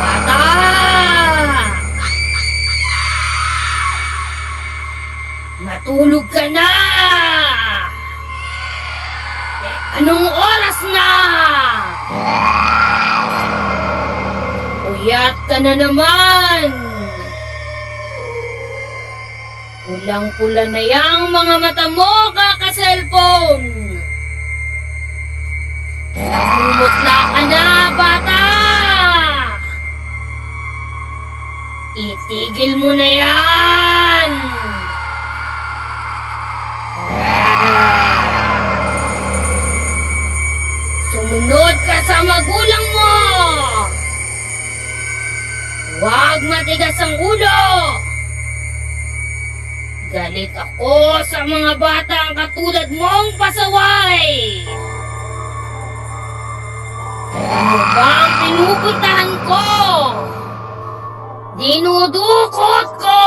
Bata! Matulog ka na! Eh, anong oras na? Uyat ka na naman! Pulang-pula na yang mga mata mo, kaka-cellphone! Itigil mo na yan! Sumunod ka sa magulang mo! Huwag matigas ang ulo! Galit ako sa mga batang katulad mong pasaway! Ano ba ang pinupuntahan ko? Dinudukot ko!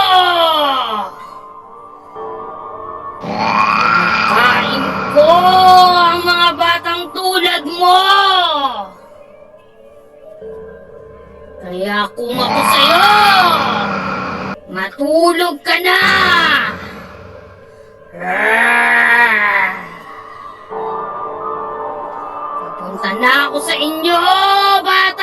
Kain ko ang mga batang tulad mo! Kaya kung ako sa'yo, matulog ka na! Pupunta na ako sa inyo, bata!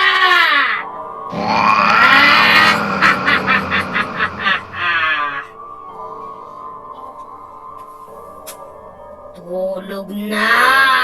Tulog na!